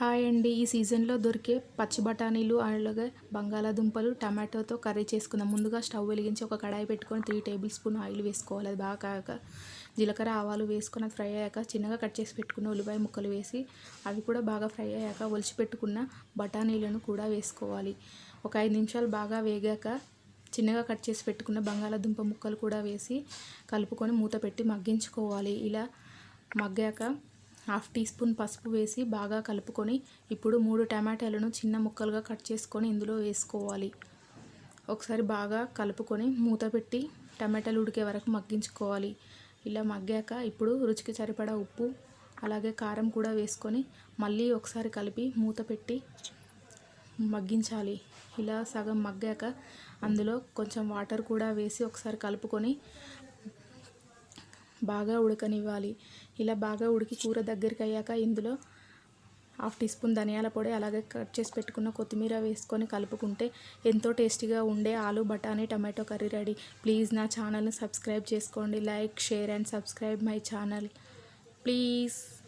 Hi అండి ఈ సీజన్లో దొరికే పచ్చి బఠానీలు అలాగే బంగాళాదుంపలు టమాటోతో కర్రీ చేసుకుందాం. ముందుగా స్టవ్ వెలిగించి ఒక కడాయి పెట్టుకొని త్రీ టేబుల్ స్పూన్ ఆయిల్ వేసుకోవాలి. అది బాగా కాక జీలకర్ర ఆవాలు వేసుకొని అది ఫ్రై అయ్యాక చిన్నగా కట్ చేసి పెట్టుకున్న ఉల్లిపాయ ముక్కలు వేసి అవి కూడా బాగా ఫ్రై అయ్యాక ఒలిచి పెట్టుకున్న బఠానీలను కూడా వేసుకోవాలి. ఒక ఐదు నిమిషాలు బాగా వేగాక చిన్నగా కట్ చేసి పెట్టుకున్న బంగాళాదుంప ముక్కలు కూడా వేసి కలుపుకొని మూత పెట్టి మగ్గించుకోవాలి. ఇలా మగ్గాక హాఫ్ టీ స్పూన్ పసుపు వేసి బాగా కలుపుకొని ఇప్పుడు మూడు టమాటాలను చిన్న ముక్కలుగా కట్ చేసుకొని ఇందులో వేసుకోవాలి. ఒకసారి బాగా కలుపుకొని మూత పెట్టి టమాటాలు ఉడికే వరకు మగ్గించుకోవాలి. ఇలా మగ్గాక ఇప్పుడు రుచికి సరిపడా ఉప్పు అలాగే కారం కూడా వేసుకొని మళ్ళీ ఒకసారి కలిపి మూత పెట్టి మగ్గించాలి. ఇలా సగం మగ్గాక అందులో కొంచెం వాటర్ కూడా వేసి ఒకసారి కలుపుకొని బాగా ఉడకనివ్వాలి. ఇలా బాగా ఉడికి కూర దగ్గరికి అయ్యాక ఇందులో హాఫ్ టీ స్పూన్ ధనియాల పొడి అలాగే కట్ చేసి పెట్టుకున్న కొత్తిమీర వేసుకొని కలుపుకుంటే ఎంతో టేస్టీగా ఉండే ఆలు బఠానీ టమాటో కర్రీ రెడీ. ప్లీజ్ నా ఛానల్ని సబ్స్క్రైబ్ చేసుకోండి. Like share and subscribe my channel. Please.